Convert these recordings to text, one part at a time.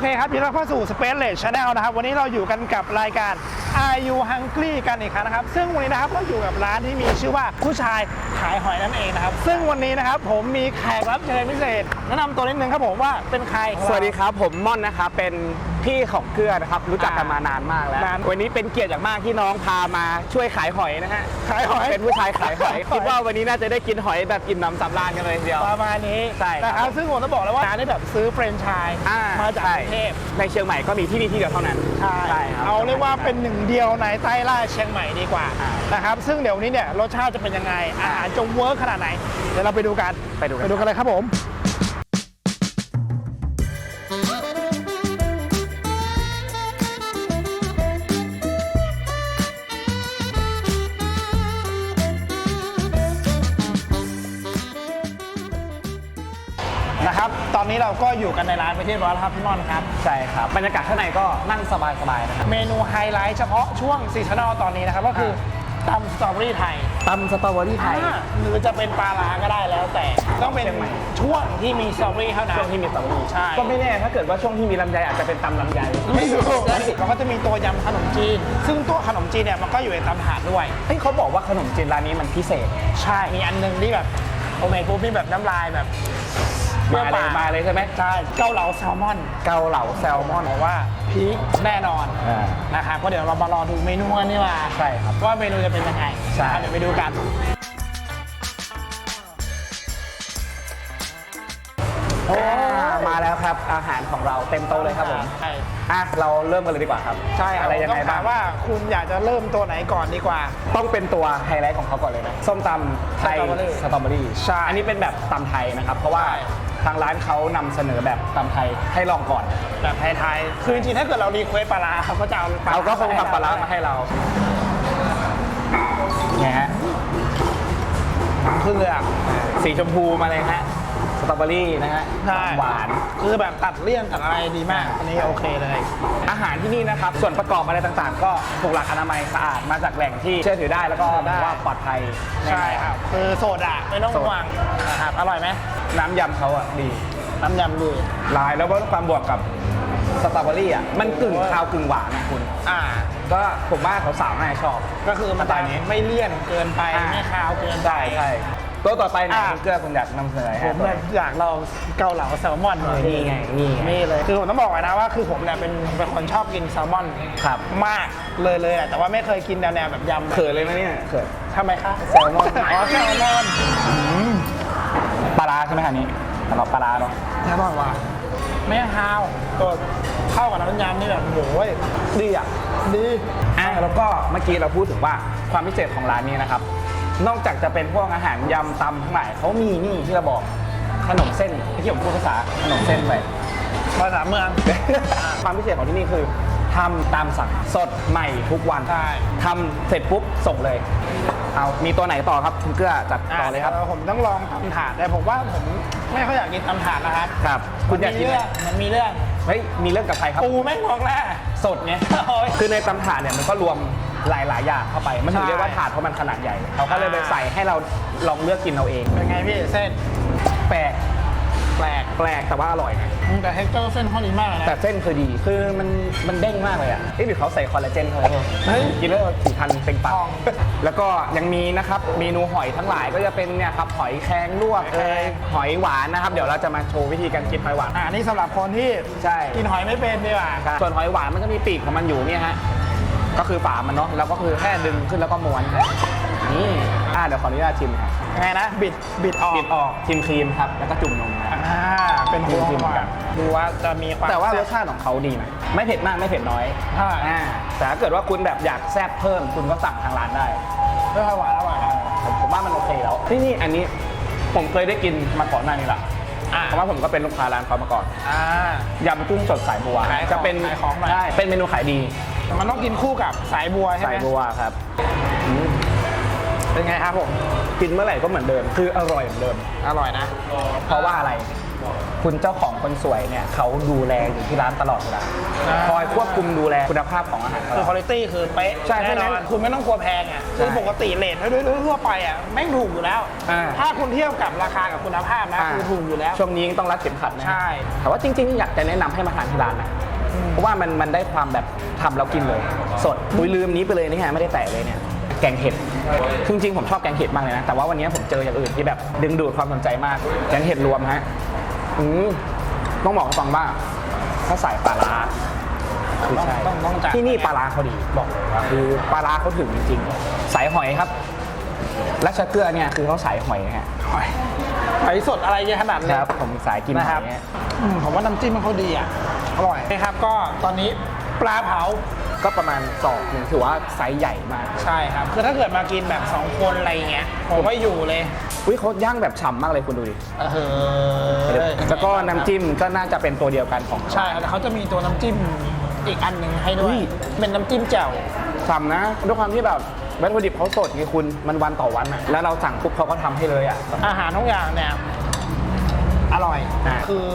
เคครับยินดีต้อนรับเข้าสู่ Space Rate Channel นะครับ วันนี้เราอยู่กันกับรายการ Are You Hungry กันอีกครั้งนะครับ ซึ่งวันนี้นะครับเราอยู่กับร้านที่มีชื่อว่าผู้ชายขายหอยนั่นเองนะครับ ซึ่งวันนี้นะครับผมมีแขกรับเชิญพิเศษแนะนำตัวนิดนึงครับผมว่าเป็นใครสวัสดีครับ ผมม่อนนะครับเป็นพี่ของเกลือนะครับรู้จักกันมานานมากแล้วนานวันนี้เป็นเกียรติอย่างมากที่น้องพามาช่วยขายหอยนะฮะขายหอยเป็นผู้ชายขายหอยคิดว่าวันนี้น่าจะได้กินหอยแบบอิ่มหนำสำราญกันเลยทีเดียวประมาณนี้ใช่ครับนะครับซึ่งผมต้องบอกเลยว่าร้านนี้แบบซื้อเฟรนไชส์อ่มาจากใช่กรุงเทพในเชียงใหม่ก็มีที่นี่ที่เดียวเท่านั้นใช่ครับเอาเรียกว่าเป็นหนึ่งเดียวในใต้ล่าเชียงใหม่ดีกว่าอ่านนะครับซึ่งเดี๋ยววันนี้เนี่ยรสชาติจะเป็นยังไงอาหารจะเวิร์กขนาดไหนเดี๋ยวเราไปดูกันไปดูกันไปดูกันเลยครับผม เราก็อยู่กันในร้านไปนที่เรียบร้อยแล้วครับพี่ม่อนครับใช่ครับบรรยากาศข้างในก็นั่งสบายๆนะครับเมนูไฮไลท์เฉพาะช่วงซีซันอลตอนนี้นะครับก็คือตำสตรอเบอรี่ไทยตำสตรอเบอรี่ไทยอ่าหรือจะเป็นปลาร้าก็ได้แล้วแต่ต้องเป็นเชียงใหม่ช่วงที่มีสตรอเบอรี่เท่านั้นช่วงที่มีสตรอเบอรี่ใช่ก็ไม่แน่ถ้าเกิดว่าช่วงที่มีลำไยอาจจะเป็นตำลำไยไม่รู้แล้วก็จะมีตัวยำขนมจีน ซึ่งตัวขนมจีนเนี่ยมันก็อยู่ในตำถาดด้วยเฮ้ยเขาบอกว่าขนมจีนร้านนี้มันพิเศษ ใช่มีอันหนึงที่แบบโอเมปุ๊บนี่แบบน้ำลายแบบ มาเลยมาเลยใช่ไหมใช่เกาเหลาแซลมอนเกาเหลาแซลมอนบอกว่าพีคแน่นอนอ่า นะครับก็เดี๋ยวเรามารอดูเมนูกันดีกว่าใช่ครับว่าเมนูจะเป็นยังไงใช่ นะครับเดี๋ยวไปดูกัน โอ้มาแล้วครับอาหารของเราเต็มโต๊ะเลยครับผมใช่อะเราเริ่มกันเลยดีกว่าครับใช่คบอะไรยังไงต้บ้าถางมว่าคุณอยากจะเริ่มตัวไหนก่อนดีกว่า ต้องเป็นตัวไฮไลท์ของเขาก่อนเลยนะส้มตำไทยสตรอเบอรี่ สตรอเบอรี่ใช่อันนี้เป็นแบบตำไทยนะครับ เพราะว่า ทางร้านเขานำเสนอแบบตำไทยให้ลองก่อน แบบไทยๆ คือจริงๆ ถ้าเกิดเรารีเควสปลาร้าเขาก็จะเอาปลาเขาก็คงทำปลาร้ามาให้เราไงฮะเครื่องสีชมพูมาเลยฮะ สตรอเบอรี่นะฮะใช่หวาน คือแบบตัดเลี่ยนตัดอะไรดีมาก อันนี้โอเคเลย อาหารที่นี่นะครับ ส่วนประกอบอะไรต่างๆ ก็ถูกหลักอนามัยสะอาดมาจากแหล่งที่เชื่อถือได้แล้วก็เชื่อได้ ว่าปลอดภัยแน่นอน ใช่ครับ คือโสดอะไม่ต้องโสดห่วงนะครับอร่อยไหมน้ำยำเขาอะดีน้ำยำดีลายแล้วก็ความบวกกับสตรอเบอรี่อะมันกึ่งคาวกึ่งหวานนะคุณ อ่า ก็ผมว่าเขาสาวๆน่าจะชอบ ก็คือมันสไตจะล์นี้ไม่เลี่ยนเกินไป อ่า ไม่คาวเกินไปใช่ใช่ ตัวต่อไปเนี่ยอะ คุณเกลือคุณอยากนำเสนอผมให้เนี่ยอยากลองเกาเหลาแซลมอนเลยนี่ไงนี่ไง นี่เลยคือผมต้องบอกไว้นะว่าคือผมเนี่ยเป็นเป็นคนชอบกินแซลมอนครับมากเลยเลยอะแต่ว่าไม่เคยกินแนวๆแบบยำเขินเลยนะเนี่ยเขินทำไมคะแซลมอนอ๋อแซลมอนปลาร้าใช่ไหมคันนี้สำหรับปลาร้าเนาะแซลมอนว่ะไม่ฮาวตัวเข้ากับน้ำยำนี่แบบโอ้ยดีอะดี อะแล้วก็เมื่อกี้เราพูดถึงว่าความพิเศษของร้านนี้นะครับ นอกจากจะเป็นพวกอาหารยำตำทั้งหลายเขามีนี่ที่เราบอกขนมเส้นที่ผมพูดภาษาขนมเส้นไป ภาษาเมือง ความพิเศษของที่นี่คือทำตามสั่งสดใหม่ทุกวันใช่ ทำเสร็จปุ๊บส่งเลย เอามีตัวไหนต่อครับคุณเกื้อจัดต่อเลยครับะผมต้องลองตำถาดแต่ผมว่าผมไม่ค่อยอยากกินตำถาดนะครับครับ คุคุณณอยากมีกินเรื่ไหมองมันมีเรื่องเฮ้ยมีเรื่องกับใครครับ ปูแม่งมองแร่สดไง โอ้ยคือในตำถาดเนี่ยมันก็รวม หลาย ๆ อย่างเข้าไป มันถึงใช่เรียกว่าถาดเพราะมันขนาดใหญ่ เขาก็เลยไปใส่ให้เราลองเลือกกินเอาเอง เป็นไงพี่เส้นแปลกแปลกแปลกแต่ว่าอร่อยไงอืมแต่เท็กเจอร์เส้นเขาดีมากเลยนะ แต่เส้นคือดี คือมันมันเด้งมากเลยอะเอ๊ะหรือเขาใส่คอลลาเจนเข้าไปเฮ้ย กินแล้วผิวพรรณเปล่งปลัทงองแล้วก็ยังมีนะครับเมนูหอยทั้งหลายก็จะเป็นเนี่ยครับหอยแครงลวกหอยแครงเอยหอยหวานนะครับ เดี๋ยวเราจะมาโชว์วิธีการกินหอยหวานอ่านี่สำหรับคนที่ใช่กินหอยไม่เป็นดีกว่าส่วนหอยหวานมันก็มีปีกของมันอยู่เนี่ยฮะ ก็คือฝามันเนาะแล้วก็คือแค่ดึงขึ้นแล้วก็ม้วนฮะนี่อ่าเดี๋ยวขออนุญาตชิมฮะยังไงนะบิดบิดออกบิดออกชิมครีมครับแล้วก็จุ่มนมนะ อ่าเป็นหัวจริงๆ หวานดูว่าจะมีความแต่ว่ารแซ่สบชาติของเขาดีนะไม่เผ็ดมากไม่เผ็ดน้อยใช่อ่าแต่ถ้าเกิดว่าคุณแบบอยากแซ่บเพิ่มคุณก็สั่งทางร้านได้ไม่ค่อยหวานอร่อยนะผมผมว่ามันโอเคแล้วที่นี่อันนี้ผมเคยได้กินมาก่อนหน้านี้ละอ่า เพราะว่าผมก็เป็นลูกค้าร้านเขามาก่อนอ่า ยำกุ้งสดสายบัวขายของจะเป็นขายของหน่อย ใช่เป็นเมนูขายดีแต่ มันต้องกินคู่กับสายบัวใช่สาไหยมบัวครับอืมเป็นไงครับผมกินเมื่อไหร่ก็เหมือนเดิม คืออร่อยเหมือนเดิม อร่อยนะ เพราะว่าอะไร คุณเจ้าของคนสวยเนี่ยเขาดูแลอยู่ที่ร้านตลอดเวลาอ่า คอยควบคุมดูแลคุณภาพของอาหารคือคุณภาพคือเป๊ะใช่แน่นอนเพราะฉะนั้นคุณไม่ต้องกลัวแพงอะคือใช่ปกติเลทด้วยด้วยทั่วไปอะแม่งถูกอยู่แล้ว อ่า ถ้าคุณเทียบกับราคากับคุณภาพนะอ่าคือถูกอยู่แล้ว ช่วงนี้ต้องรัดเข็มขัดนะใช่ แต่ว่าจริงๆ อยากจะแนะนำให้มาทานที่ร้านนะ เพราะว่ามันมันได้ความแบบทำแล้วกินเลย สดอุ้ยลืมนี้ไปเลยนี่ฮะไม่ได้แตะเลยเนี่ยแกงเห็ดคือจริงๆผมชอบแกงเห็ดมากเลยนะแต่ว่าวันนี้ผมเจออย่างอื่นที่แบบดึงดูดความสนใจมากแกงเห็ดรวมฮะอืมต้องบอกให้ฟังว่าถ้าใส่ปลาร้าคือใช่ต้องต้องจัดที่นี่ปลาร้าเขาดีบอกเลยว่าคือปลาร้าเขาถึงจริงๆสายหอยครับและชะเกลือเนี่ยคือเขาสายหอยนะฮะหอยหอยสดอะไรเงี้ยขนาดเลยครับผมสายกินหนะคอรับยฮะอืมผมว่าน้ำจิ้มมันเขาดีอะ อร่อยนะครับก็ตอนนี้ปลาเผาก็ประมาณศอกหนึ่งถือว่าไซส์ใหญ่มากใช่ครับ คือถ้าเกิดมากินแบบ 2 คนอะไรเงี้ยผมว่าอยู่เลยวิเขาย่างแบบฉ่ำมากเลยคุณดูดิเออแล้วก็น้ำจิ้มก็น่าจะเป็นตัวเดียวกันของใช่ครับแต่เขาจะมีตัวน้ำจิ้มอีกอันหนึ่งให้ด้วอุ้ยยเป็นน้ำจิ้มแจ่วฉ่ำนะด้วยความที่แบบวัตถุดิบเขาสดไงคุณมันวันต่อวันอะแล้วเราสั่งปุ๊บเขาก็ทำให้เลยอะอาหารทุกอย่างเนี่ย อร่อยอ่าคือ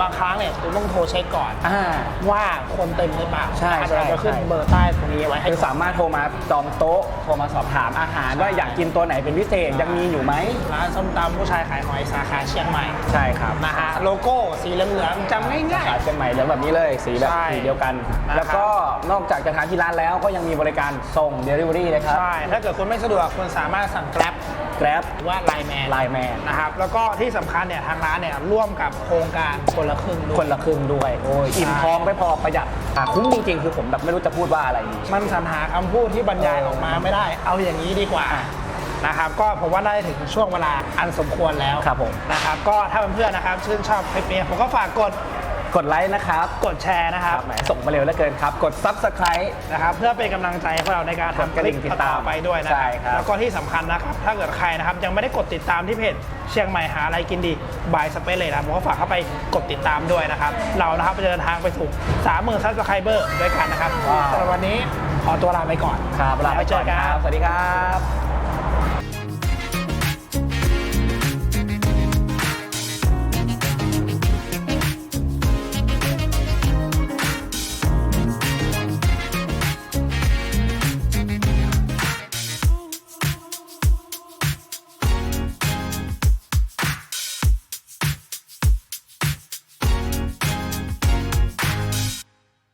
บางครั้งเนี่ยคุณต้องโทรเช็คก่อน อ่า ว่าคนเต็มหรือเปล่าใช่อาจใช่จะขึ้นใช่ เบอร์ใต้ตรงนี้ไว้ให้ คือสามารถโทรมาจองโต๊ะ โทรมาสอบถามอาหารว่าอยากกินตัวไหนเป็นพิเศษยังมีอยู่ไหม ร้านส้มตำผู้ชายขายหอยสาขาเชียงใหม่ใช่ครับนะฮะโลโก้สีเหลืองๆจำง่าย ขายเชียงใหม่เหลืองแบบนี้เลยสีแบบใช่สีเดียวกัน นะครับ แล้วก็นอกจากจะทานที่ร้านแล้วก็ยังมีบริการส่ง Delivery นะคๆรับ ใช่ ถ้าเกิดคุณไม่สะดวกคุณสามารถสั่ง Grab Grab หรือว่า Line Man Line Man นะครับแล้วก็ที่สำคัญเนี่ยทางร้านเนี่ยร่วมกับโครงการคนละครึ่งด้วย คนละครึ่งด้วยโอ้ยใช่อิ่มท้องไม่พอประหยัดอะคุ้มจริงๆ คือผมแบบไม่รู้จะพูดว่าอะไรดี มันสรรหาคำพูดที่บรรยายออกมาไม่ได้ เอาอย่างนี้ดีกว่านะครับก็ผมว่าได้ถึงช่วงเวลาอันสมควรแล้วครับผมนะครับก็ถ้าเพื่อนๆนะครับชื่นชอบคลิปนี้ผมก็ฝากกด กดไลค์นะครับกดแชร์นะครับแหมส่งมาเร็วเหลือเกินครับ กด Subscribe นะครับเพื่อเป็นกำลังใจให้พวกเราในการกดทำกระดิ่งติดตามต่อไปด้วยนะใช่ครับ แล้วก็ที่สำคัญนะครับ ถ้าเกิดใครนะครับยังไม่ได้กดติดตามที่เพจเชียงใหม่หาอะไรกินดีบายสเปซเลยนะครับผมก็ฝากเข้าไปกดติดตามด้วยนะครับ เรานะครับจะเดินทางไปสู่30,000ซับสไครเบอร์ด้วยกันนะครับว้าวสำหรับวันนี้ขอตัวลาไปก่อนครับลาไปแล้วเจก่ออนกันครับสวัสดีครับ